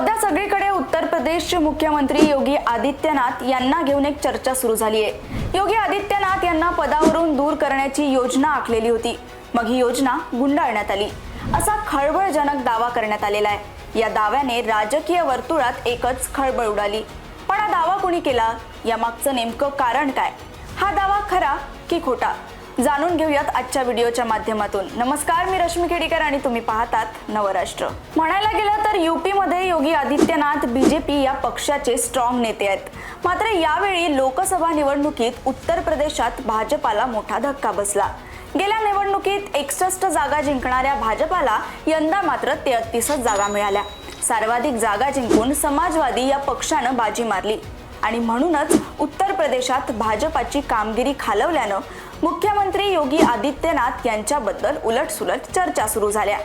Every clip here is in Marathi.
सध्या सगळीकडे उत्तर प्रदेशचे मुख्यमंत्री योगी आदित्यनाथ यांना घेऊन एक चर्चा सुरू झाली आहे योगी आदित्यनाथ यांना पदावरून दूर करण्याची योजना आखलेली होती. मग ही योजना गुंडाळण्यात आली. असा खळबळजनक दावा करण्यात आलेला आहे. या दाव्याने राजकीय वर्तुळात एकच खळबळ उडाली. पण हा दावा कुणी केला? यामागचं नेमकं कारण काय? हा दावा खरा की खोटा? जाणून घेऊयात आजच्या व्हिडिओच्या माध्यमातून. नमस्कार मी रश्मी खेडीकर आणि तुम्ही पाहतात नवराष्ट्र. म्हणायला गेलं तर युपीमध्ये योगी आदित्यनाथ बीजेपी या पक्षाचे स्ट्रॉंग नेते आहेत. मात्र यावेळी लोकसभा निवडणुकीत उत्तर प्रदेशात भाजपाला मोठा धक्का बसला. गेल्या निवडणुकीत एकसष्ट जागा जिंकणाऱ्या भाजपाला यंदा मात्र तेहतीसच जागा मिळाल्या. सर्वाधिक जागा जिंकून समाजवादी या पक्षानं बाजी मारली. आणि म्हणूनच उत्तर प्रदेशात भाजपाची कामगिरी खालवल्यानं मुख्यमंत्री योगी आदित्यनाथ यांच्याबद्दल उलटसुलट चर्चा सुरू झाल्या.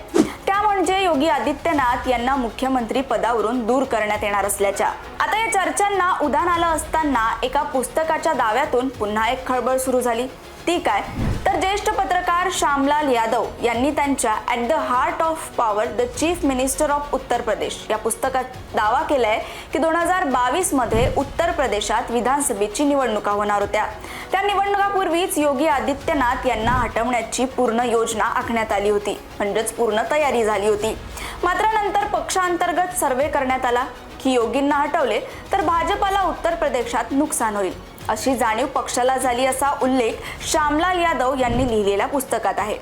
त्या म्हणजे योगी आदित्यनाथ यांना मुख्यमंत्री पदावरून दूर करण्यात येणार असल्याच्या. आता या चर्चांना उधाण आलं असताना एका पुस्तकाच्या दाव्यातून पुन्हा एक खळबळ सुरू झाली. ती काय? तर ज्येष्ठ पत्रकार श्यामलाल यादव यांनी त्यांच्या at the heart of power the chief minister of Uttar Pradesh या पुस्तकात दावा केलाय की दोन हजार बावीसमध्ये उत्तर प्रदेशात विधानसभेची निवडणुका होणार होत्या. त्या निवडणुकापूर्वीच योगी आदित्यनाथ यांना हटवण्याची पूर्ण योजना आखण्यात आली होती. म्हणजेच पूर्ण तयारी झाली होती. मात्र नंतर पक्षांतर्गत सर्वे करण्यात आला की योगींना हटवले तर भाजपाला उत्तर प्रदेशात नुकसान होईल. अशी जाणीव पक्षाला झाली असा उल्लेख श्यामलाल यादव यांनी लिहिलेल्या पुस्तकात आहे.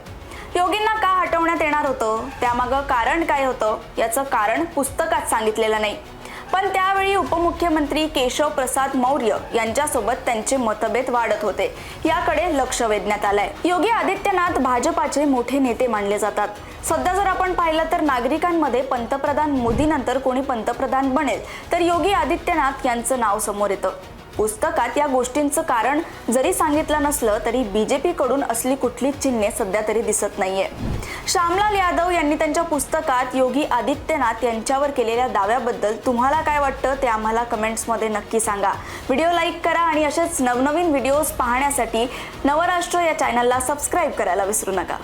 योगींना का हटवण्यात येणार होतं? त्यामागं कारण काय होतं? याचं कारण पुस्तकात सांगितलेलं नाही. पण त्यावेळी उपमुख्यमंत्री केशव प्रसाद मौर्य यांच्यासोबत त्यांचे मतभेद वाढत होते. याकडे लक्ष वेधण्यात आलंय. योगी आदित्यनाथ भाजपाचे मोठे नेते मानले जातात. सध्या जर आपण पाहिलं तर नागरिकांमध्ये पंतप्रधान मोदीनंतर कोणी पंतप्रधान बनेल तर योगी आदित्यनाथ यांचं नाव समोर येतं. पुस्तकात या गोष्टींचं कारण जरी सांगितलं नसलं तरी बीजेपी कडून असली कुठलीच चिन्हे सध्या तरी दिसत नाहीये. श्यामलाल यादव यांनी त्यांच्या पुस्तकात योगी आदित्यनाथ यांच्यावर केलेल्या दाव्याबद्दल तुम्हाला काय वाटतं ते आम्हाला कमेंट्समध्ये नक्की सांगा. व्हिडिओ लाईक करा आणि असेच नवनवीन व्हिडिओज पाहण्यासाठी नवराष्ट्र या चॅनलला सबस्क्राईब करायला विसरू नका.